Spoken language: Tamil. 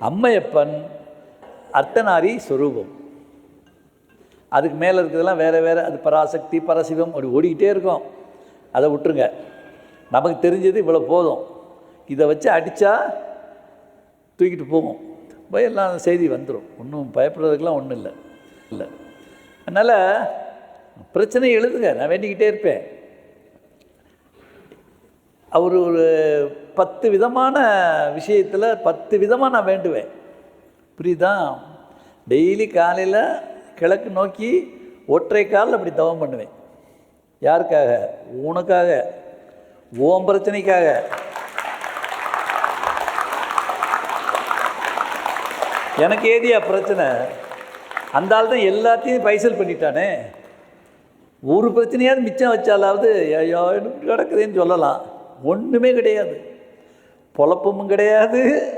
அம்மையப்பன் அர்த்தநாரி ஸ்வரூபம் அதுக்கு மேலே இருக்கிறதெல்லாம் வேறு வேறு அது பராசக்தி பரசிவம் அப்படி ஓடிக்கிட்டே இருக்கும். அதை விட்டுருங்க. நமக்கு தெரிஞ்சது இவ்வளோ போதும். இதை வச்சு அடித்தா தூக்கிட்டு போகும் போய் எல்லாம் செய்தி வந்துடும் ஒன்றும் பயப்படுறதுக்கெலாம் ஒன்றும் இல்லை. இல்லை. அதனால் பிரச்சனை எழுதுங்க. நான் வேண்டிக்கிட்டே இருப்பேன். அவர் ஒரு பத்து விதமான விஷயத்தில் பத்து விதமாக நான் வேண்டுவேன். புரியுதா? டெய்லி காலையில் கிழக்கு நோக்கி ஒற்றை காலில் அப்படி தவம் பண்ணுவேன். யாருக்காக? உனக்காக. ஓம் பிரச்சனைக்காக. எனக்கு ஏதியா பிரச்சனை? அந்த ஆள் தான் எல்லாத்தையும் பைசல் பண்ணிட்டானே. ஒரு பிரச்சனையாவது மிச்சம் வச்சாலாவது ஐயோ எனக்கு கிடக்குதுன்னு சொல்லலாம். ஒன்றுமே கிடையாது. பொழப்பமும் கிடையாது.